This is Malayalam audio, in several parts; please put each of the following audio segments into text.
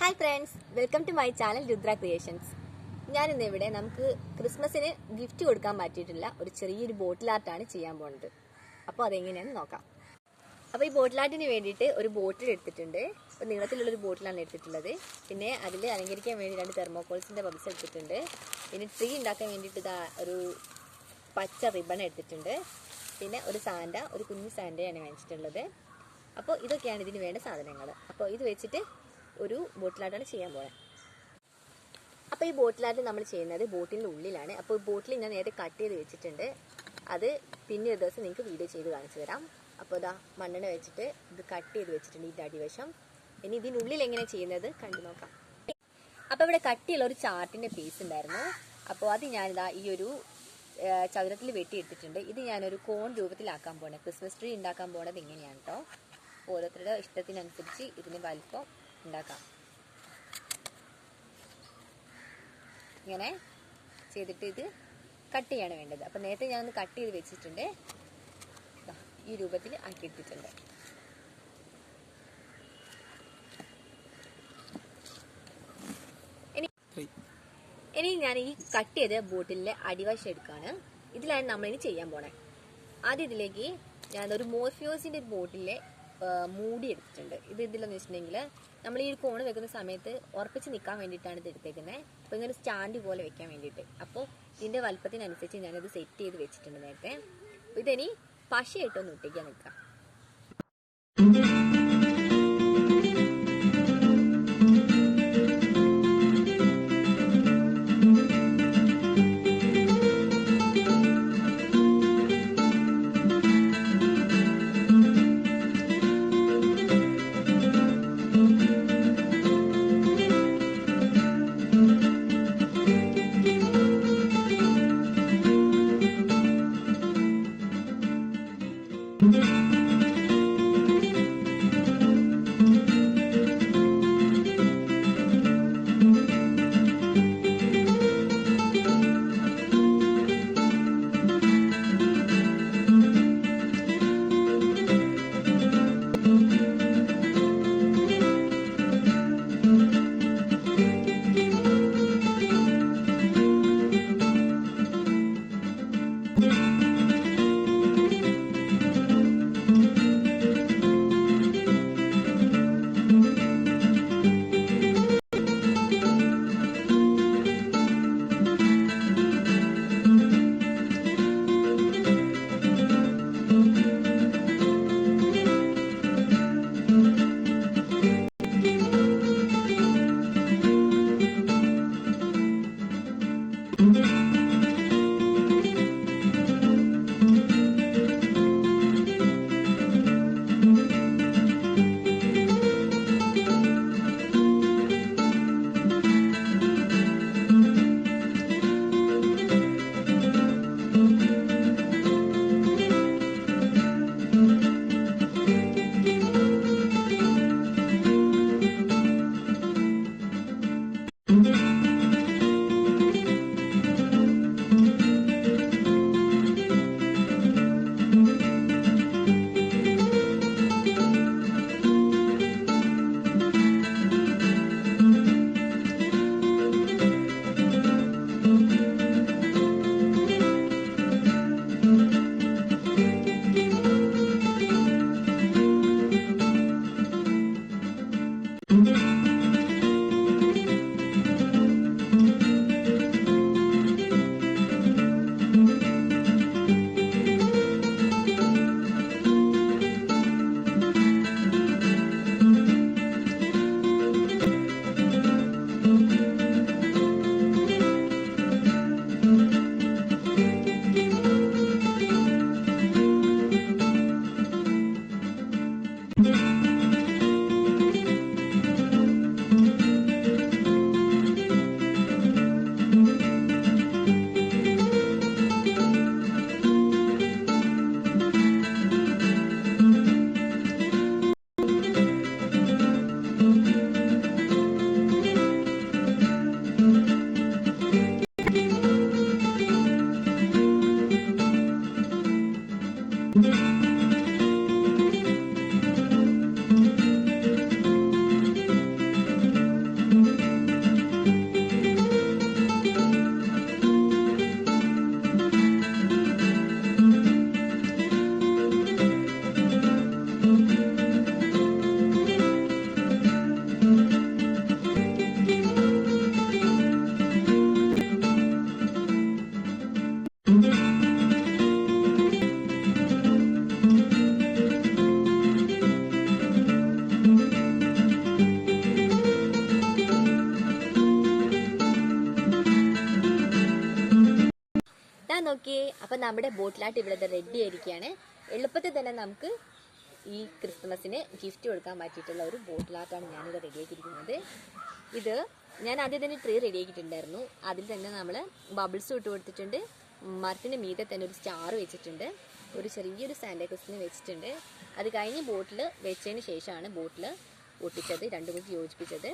Hi friends welcome to my channel Rudra creations. ഞാനിന്ന് ഇവിടെ നമുക്ക് ക്രിസ്മസിന് ഗിഫ്റ്റ് കൊടുക്കാൻ പറ്റിയിട്ടുള്ള ഒരു ചെറിയൊരു ബോട്ടിൽ ആർട്ടാണ് ചെയ്യാൻ പോകുന്നത് അപ്പോൾ അതെങ്ങനെയാണെന്ന് നോക്കാം. അപ്പോൾ ഈ ബോട്ടിൽ ആർട്ടിന് വേണ്ടിയിട്ട് ഒരു ബോട്ടിൽ എടുത്തിട്ടുണ്ട്. ഒരു നീളത്തിലുള്ളൊരു ബോട്ടിലാണ് എടുത്തിട്ടുള്ളത്. പിന്നെ അതിൽ അലങ്കരിക്കാൻ വേണ്ടി രണ്ട് തെർമോക്കോൾസിന്റെ ബബ്സ് എടുത്തിട്ടുണ്ട്. പിന്നെ ട്രീ ഉണ്ടാക്കാൻ വേണ്ടിയിട്ട് ഒരു പച്ച റിബൺ എടുത്തിട്ടുണ്ട്. പിന്നെ ഒരു സാൻഡ ഒരു കുഞ്ഞു സാൻഡയാണ് വാങ്ങിച്ചിട്ടുള്ളത്. അപ്പോൾ ഇതൊക്കെയാണ് ഇതിന് വേണ്ട സാധനങ്ങൾ. അപ്പോൾ ഇത് വെച്ചിട്ട് ഒരു ബോട്ടിലായിട്ടാണ് ചെയ്യാൻ പോകുന്നത് അപ്പോൾ ഈ ബോട്ടിലായിട്ട് നമ്മൾ ചെയ്യുന്നത് ബോട്ടിന്റെ ഉള്ളിലാണ്. അപ്പോൾ ബോട്ടിൽ ഞാൻ നേരത്തെ കട്ട് ചെയ്ത് വെച്ചിട്ടുണ്ട്. അത് പിന്നെ ഒരു ദിവസം നിങ്ങൾക്ക് വീഡിയോ ചെയ്ത് കാണിച്ചു തരാം. അപ്പോൾ ഇതാ മണ്ണെണ്ണ വെച്ചിട്ട് ഇത് കട്ട് ചെയ്ത് വെച്ചിട്ടുണ്ട് ഇതിന്റെ അടിവശം ഇനി ഇതിനുള്ളിൽ എങ്ങനെ ചെയ്യുന്നത് കണ്ടു നോക്കാം. അപ്പോൾ ഇവിടെ കട്ടിയുള്ള ഒരു ചാർട്ടിന്റെ പീസ് ഉണ്ടായിരുന്നു. അപ്പോൾ അത് ഞാനിതാ ഈ ഒരു ചതുരത്തിൽ വെട്ടിയെടുത്തിട്ടുണ്ട്. ഇത് ഞാനൊരു കോൺ രൂപത്തിലാക്കാൻ പോണേ. ക്രിസ്മസ് ട്രീ ഉണ്ടാക്കാൻ പോണത് ഇങ്ങനെയാണ് കേട്ടോ ഓരോരുത്തരുടെ ഇഷ്ടത്തിനനുസരിച്ച് ഇതിന് വലിപ്പം ഉണ്ടാക്കാം. ഇങ്ങനെ ചെയ്തിട്ട് ഇത് കട്ട് ചെയ്യാണ് വേണ്ടത്. അപ്പം നേരത്തെ ഞാൻ ഒന്ന് കട്ട് ചെയ്ത് വെച്ചിട്ടുണ്ട്. ഈ രൂപത്തിൽ ആക്കി എടുത്തിട്ടുണ്ട്. ഇനി ഞാൻ ഈ കട്ട് ചെയ്ത ബോട്ടിലെ അടിവശം എടുക്കാണ്. ഇതിലാണ് നമ്മളിനി ചെയ്യാൻ പോണേ. ആദ്യം ഇതിലേക്ക് ഞാൻ ഒരു മോർഫിയോസിന്റെ ബോട്ടിലെ മൂടി എടുത്തിട്ടുണ്ട് ഇത് ഇതിലെന്ന് വെച്ചിട്ടുണ്ടെങ്കിൽ നമ്മൾ ഈ കോണ് വെക്കുന്ന സമയത്ത് ഉറപ്പിച്ച് നിൽക്കാൻ വേണ്ടിയിട്ടാണ് ഇത് എടുത്തേക്കുന്നത് അപ്പോൾ ഇങ്ങനെ സ്റ്റാൻഡ് പോലെ വെക്കാൻ വേണ്ടിയിട്ട്. അപ്പോൾ ഇതിന്റെ വലുപ്പത്തിനനുസരിച്ച് ഞാനത് സെറ്റ് ചെയ്ത് വെച്ചിട്ടുണ്ട് നേരത്തെ. ഇതിനി പശയിട്ടൊന്ന് ഒട്ടിക്കാൻ നിൽക്കാം. നോക്കിയേ അപ്പൊ നമ്മുടെ ബോട്ടിലാട്ട് ഇവിടെ റെഡി ആയിരിക്കുകയാണ്. എളുപ്പത്തിൽ തന്നെ നമുക്ക് ഈ ക്രിസ്മസിന് ഗിഫ്റ്റ് കൊടുക്കാൻ പറ്റിയിട്ടുള്ള ഒരു ബോട്ടിലാട്ടാണ് ഞാനിവിടെ റെഡിയാക്കിയിരിക്കുന്നത് ഇത് ഞാൻ ആദ്യം തന്നെ ട്രീ റെഡിയാക്കിയിട്ടുണ്ടായിരുന്നു അതിൽ തന്നെ നമ്മൾ ബബിൾസ് ഇട്ട് കൊടുത്തിട്ടുണ്ട്. മരത്തിന് മീതെ തന്നെ ഒരു സ്റ്റാർ വെച്ചിട്ടുണ്ട്. ഒരു ചെറിയൊരു സാന്റാക്രിസ്റ്റിനെ വെച്ചിട്ടുണ്ട്. അത് കഴിഞ്ഞ് ബോട്ടിൽ വെച്ചതിന് ശേഷമാണ് ബോട്ടിൽ ഒട്ടിച്ചത് രണ്ടും കൂടി യോജിപ്പിച്ചത്.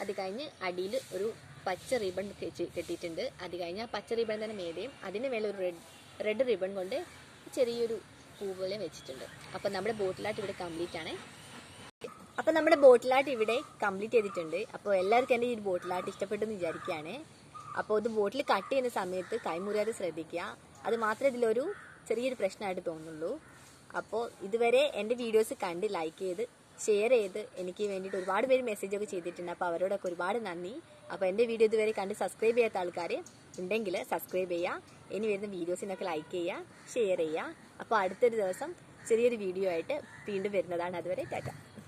അത് കഴിഞ്ഞ് അടിയിൽ ഒരു പച്ച റിബൺ കെട്ടി- കെട്ടിയിട്ടുണ്ട്. അത് കഴിഞ്ഞ് ആ പച്ച റിബൺ തന്നെ മേലെയും അതിന് മേലെ ഒരു റെഡ് റെഡ് റിബൺ കൊണ്ട് ചെറിയൊരു പൂ പോലെ വെച്ചിട്ടുണ്ട്. അപ്പം നമ്മുടെ ബോട്ടിലായിട്ട് ഇവിടെ കംപ്ലീറ്റ് ആണ്. അപ്പം നമ്മുടെ ബോട്ടിലായിട്ട് ഇവിടെ കംപ്ലീറ്റ് ചെയ്തിട്ടുണ്ട്. അപ്പോൾ എല്ലാവർക്കും എന്റെ ഈ ബോട്ടിലായിട്ട് ഇഷ്ടപ്പെട്ടെന്ന് വിചാരിക്കുകയാണ്. അപ്പോൾ ഇത് ബോട്ടിൽ കട്ട് ചെയ്യുന്ന സമയത്ത് കൈമുറിയാതെ ശ്രദ്ധിക്കുക. അത് മാത്രമേ ഇതിലൊരു ചെറിയൊരു പ്രശ്നമായിട്ട് തോന്നുള്ളൂ. അപ്പോൾ ഇതുവരെ എന്റെ വീഡിയോസ് കണ്ട് ലൈക്ക് ചെയ്ത് ഷെയർ ചെയ്ത് എനിക്ക് വേണ്ടിയിട്ട് ഒരുപാട് പേര് മെസ്സേജ് ഒക്കെ ചെയ്തിട്ടുണ്ട്. അപ്പോൾ അവരോടൊക്കെ ഒരുപാട് നന്ദി. അപ്പോൾ എന്റെ വീഡിയോ ഇതുവരെ കണ്ട് സബ്സ്ക്രൈബ് ചെയ്യാത്ത ആൾക്കാർ ഉണ്ടെങ്കിൽ സബ്സ്ക്രൈബ് ചെയ്യുക ഇനി വരുന്ന വീഡിയോസിനൊക്കെ ലൈക്ക് ചെയ്യുക ഷെയർ ചെയ്യുക അപ്പോൾ അടുത്തൊരു ദിവസം ചെറിയൊരു വീഡിയോ ആയിട്ട് വീണ്ടും വരുന്നതാണ്. അതുവരെ ടാറ്റ.